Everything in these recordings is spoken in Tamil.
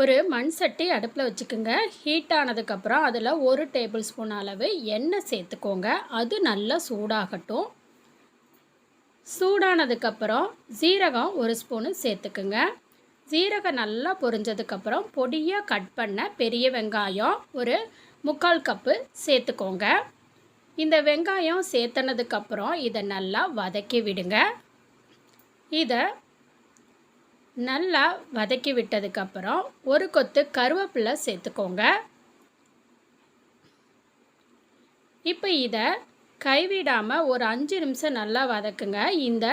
ஒரு மண் சட்டி அடுப்பில் வச்சுக்கோங்க. ஹீட் ஆனதுக்கப்புறம் அதில் ஒரு டேபிள் ஸ்பூன் அளவு எண்ணெய் சேர்த்துக்கோங்க. அது நல்லா சூடாகட்டும். சூடானதுக்கப்புறம் ஜீரகம் ஒரு ஸ்பூனு சேர்த்துக்குங்க. ஜீரகம் நல்லா பொரிஞ்சதுக்கப்புறம் பொடியாக கட் பண்ண பெரிய வெங்காயம் ஒரு முக்கால் கப்பு சேர்த்துக்கோங்க. இந்த வெங்காயம் சேர்த்தனதுக்கப்புறம் இதை நல்லா வதக்கி விடுங்க. இதை நல்லா வதக்கி விட்டதுக்கப்புறம் ஒரு கொத்து கருவேப்பிலை சேர்த்துக்கோங்க. இப்போ இதை கைவிடாமல் ஒரு அஞ்சு நிமிஷம் நல்லா வதக்குங்க. இந்த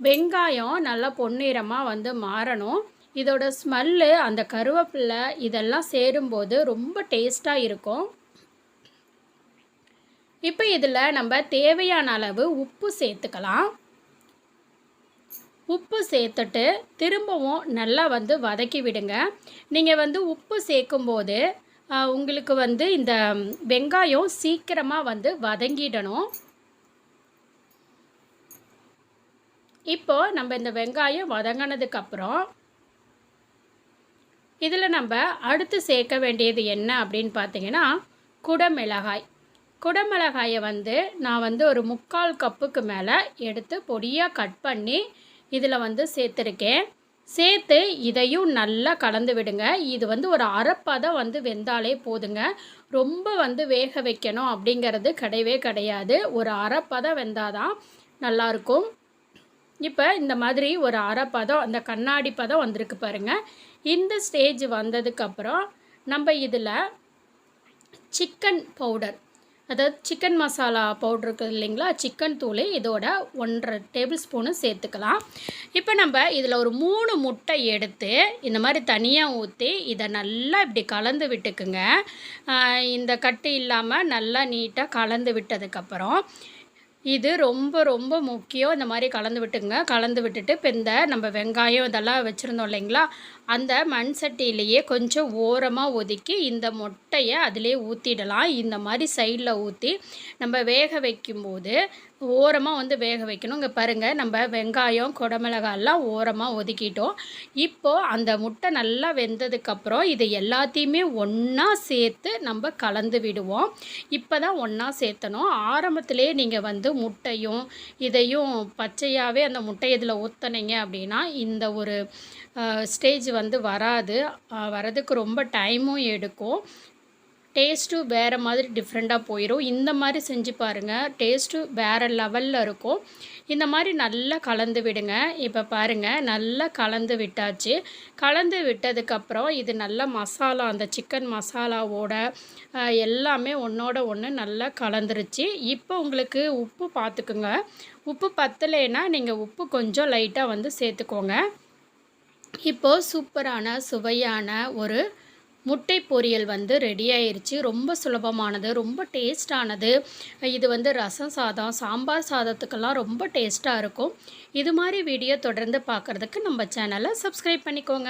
வெங்காயம் நல்லா பொன்னிறமாக வந்து மாறணும். இதோட ஸ்மெல்லு அந்த கருவேப்பிலை இதெல்லாம் சேரும்போது ரொம்ப டேஸ்ட்டாக இருக்கும். இப்போ இதில் நம்ம தேவையான அளவு உப்பு சேர்த்துக்கலாம். உப்பு சேர்த்துட்டு திரும்பவும் நல்லா வந்து வதக்கி விடுங்க. நீங்கள் வந்து உப்பு சேர்க்கும்போது உங்களுக்கு வந்து இந்த வெங்காயம் சீக்கிரமாக வந்து வதங்கிடணும். இப்போது நம்ம இந்த வெங்காயம் வதங்கினதுக்கப்புறம் இதில் நம்ம அடுத்து சேர்க்க வேண்டியது என்ன அப்படின்னு பார்த்தீங்கன்னா குடமிளகாய். குடமிளகாயை வந்து நான் வந்து ஒரு முக்கால் கப்புக்கு மேலே எடுத்து பொடியாக கட் பண்ணி இதில் வந்து சேர்த்துருக்கேன். சேர்த்து இதையும் நல்லா கலந்து விடுங்க. இது வந்து ஒரு அரைப்பதம் வந்து வெந்தாலே போதுங்க. ரொம்ப வந்து வேக வைக்கணும் அப்படிங்கிறது கிடையவே கிடையாது. ஒரு அரைப்பதம் வெந்தாதான் நல்லாயிருக்கும். இப்போ இந்த மாதிரி ஒரு அரைப்பதம் அந்த கண்ணாடி பதம் வந்திருக்கு பாருங்கள் இந்த ஸ்டேஜ் வந்ததுக்கப்புறம் நம்ம இதில் சிக்கன் பவுடர் அதாவது சிக்கன் மசாலா பவுட்ரு இருக்குது இல்லைங்களா? சிக்கன் தூள் இதோட ஒன்றரை டேபிள் ஸ்பூனு சேர்த்துக்கலாம். இப்போ நம்ம இதில் ஒரு மூணு முட்டை எடுத்து இந்த மாதிரி தனியாக ஊற்றி இதை நல்லா இப்படி கலந்து விட்டுக்குங்க. இந்த கட்டு இல்லாமல் நல்லா நீட்டாக கலந்து விட்டதுக்கப்புறம் இது ரொம்ப ரொம்ப முக்கியம். இந்த மாதிரி கலந்து விட்டுங்க கலந்து விட்டுட்டு இப்போ இந்த நம்ம வெங்காயம் இதெல்லாம் வச்சுருந்தோம் இல்லைங்களா? அந்த மண் சட்டியிலேயே கொஞ்சம் ஓரமாக ஒதுக்கி இந்த முட்டையை அதிலே ஊற்றிடலாம் இந்த மாதிரி சைடில் ஊற்றி நம்ம வேக வைக்கும்போது ஓரமாக வந்து வேக வைக்கணும். இங்கே பாருங்கள் நம்ம வெங்காயம் குடமிளகாயெல்லாம் ஓரமாக ஒதுக்கிட்டோம். இப்போது அந்த முட்டை நல்லா வெந்ததுக்கப்புறம் இது எல்லாத்தையுமே ஒன்றா சேர்த்து நம்ம கலந்து விடுவோம். இப்போ தான் ஒன்றா சேர்த்தணும். ஆரம்பத்திலே நீங்கள் வந்து முட்டையும் இதையும் பச்சையாகவே அந்த முட்டை இதில் ஊற்றுனீங்க அப்படின்னா இந்த ஒரு ஸ்டேஜ் வந்து வராது. வரதுக்கு ரொம்ப டைமும் எடுக்கும். டேஸ்ட்டு வேறு மாதிரி டிஃப்ரெண்ட்டாக போயிடும் இந்த மாதிரி செஞ்சு பாருங்கள் டேஸ்ட்டு வேறு லெவலில் இருக்கும். இந்த மாதிரி நல்லா கலந்து விடுங்க. இப்போ பாருங்கள் நல்லா கலந்து விட்டாச்சு. கலந்து விட்டதுக்கப்புறம் இது நல்லா மசாலா அந்த சிக்கன் மசாலாவோட எல்லாமே ஒன்றோட ஒன்று நல்லா கலந்துருச்சு. இப்போ உங்களுக்கு உப்பு பார்த்துக்குங்க உப்பு பத்தலைன்னா நீங்கள் உப்பு கொஞ்சம் லைட்டாக வந்து சேர்த்துக்கோங்க. இப்போது சூப்பரான சுவையான ஒரு முட்டை பொரியல் வந்து ரெடி ஆயிடுச்சு ரொம்ப சுலபமானது ரொம்ப டேஸ்டானது இது வந்து ரசம் சாதம் சாம்பார் சாதத்துக்கெல்லாம் ரொம்ப டேஸ்ட்டாக இருக்கும். இது மாதிரி வீடியோ தொடர்ந்து பார்க்குறதுக்கு நம்ம சேனலை சப்ஸ்கிரைப் பண்ணிக்கோங்க.